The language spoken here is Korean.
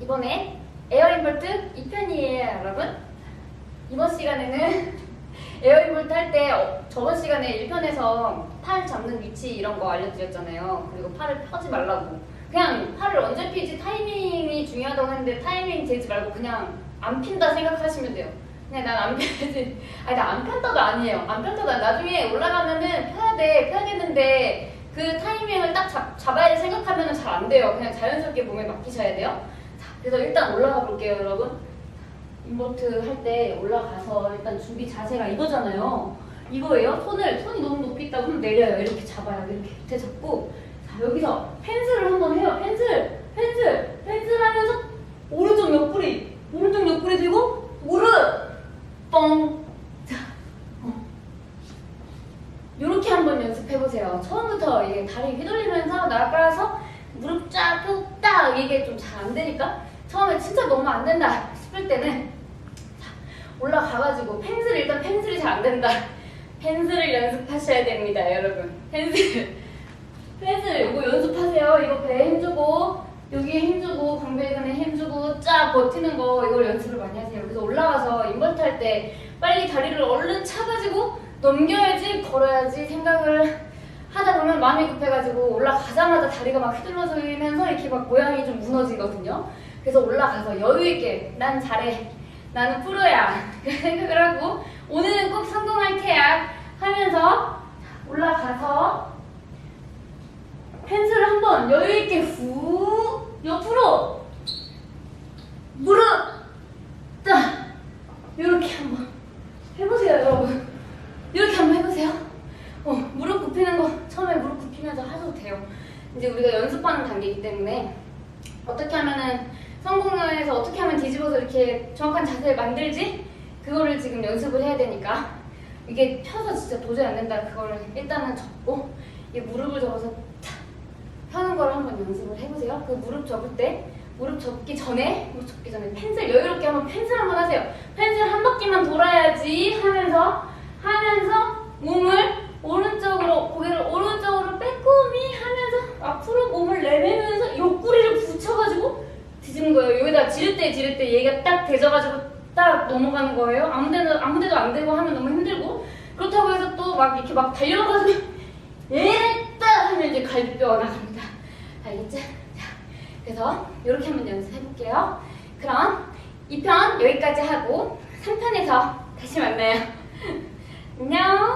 이번에 에어인볼트 2편이에요, 여러분. 이번 시간에는 에어인볼트 할때 어, 저번 시간에 1편에서 팔 잡는 위치 이런 거 알려드렸잖아요. 그리고 팔을 펴지 말라고. 그냥 팔을 언제 피지 타이밍이 중요하다고 했는데 타이밍 재지 말고 그냥 안 핀다 생각하시면 돼요. 그냥 난안 펴야지. 아니, 나안 폈다도 아니에요. 안 아니- 나중에 올라가면은 펴야 돼, 펴야겠는데 그 타이밍을 딱 잡, 잡아야 생각하면은 잘안 돼요. 그냥 자연스럽게 몸에 맡기셔야 돼요. 자, 그래서 일단 올라가 볼게요, 여러분. 인버트 할 때 올라가서 일단 준비 자세가 이거잖아요. 이거예요. 손을 손이 너무 높이 있다고 하면 내려요. 이렇게 잡아요. 이렇게 밑에 잡고 자 여기서 펜슬을 한번 해요. 펜슬, 펜슬, 펜슬 하면서 오른쪽 옆구리, 오른쪽 옆구리 들고 무릎 뻥. 자, 어. 이렇게 한번 연습해 보세요. 처음부터 이게 다리 휘둘리면서 나가서 무릎 쫙 펴고 딱 이게 좀 잘 안 되니까 처음에 진짜 너무 안 된다 싶을 때는 자, 올라가가지고 펜슬 일단 펜슬이 잘 안 된다. 펜슬을 연습하셔야 됩니다, 여러분. 펜슬. 펜슬 이거 연습하세요. 이거 배에 힘주고 여기에 힘주고 광배근에 힘주고 쫙 버티는 거 이걸 연습을 많이 하세요. 그래서 올라가서 인버트 할 때 빨리 다리를 얼른 차가지고 넘겨야지 걸어야지 생각을 마음이 급해가지고 올라가자마자 다리가 막 휘둘러지면서 이렇게 막 모양이 좀 무너지거든요. 그래서 올라가서 여유 있게 난 잘해. 나는 프로야. 그 생각을 하고 오늘은 꼭 성공할 테야 하면서 올라가서 펜슬을 한번 여유 있게 후 옆으로 무릎 딱 이렇게 한번 해보세요, 여러분. 이렇게 한번 해보세요. 어, 무릎 굽히는 거 처음에 무릎 굽히면서 하셔도 돼요. 이제 우리가 연습하는 단계이기 때문에 어떻게 하면은 성공을 해서 어떻게 하면 뒤집어서 이렇게 정확한 자세를 만들지? 그거를 지금 연습을 해야 되니까 이게 펴서 진짜 도저히 안 된다. 그거를 일단은 접고 이 무릎을 접어서 탁 펴는 걸 한번 연습을 해보세요. 그 무릎 접을 때 무릎 접기 전에 무릎 접기 전에 펜슬 여유롭게 한번 펜슬 한번 하세요. 펜슬 한 바퀴만 돌아야지 하면서 하면서 몸을 오른쪽으로 고개를 오른쪽으로 빼꼼히 하면서 앞으로 몸을 내밀면서 옆구리를 붙여가지고 뒤집는 거예요. 여기다 지를 때 지를 때 얘가 딱 대져가지고 딱 넘어가는 거예요. 아무데도 아무데도 안 되고 하면 너무 힘들고 그렇다고 해서 또 막 이렇게 막 달려가지고 에따 하면 이제 갈비뼈가 나갑니다. 알겠죠? 자, 그래서 이렇게 한번 연습해 볼게요. 그럼 2편 여기까지 하고 3편에서 다시 만나요. 안녕.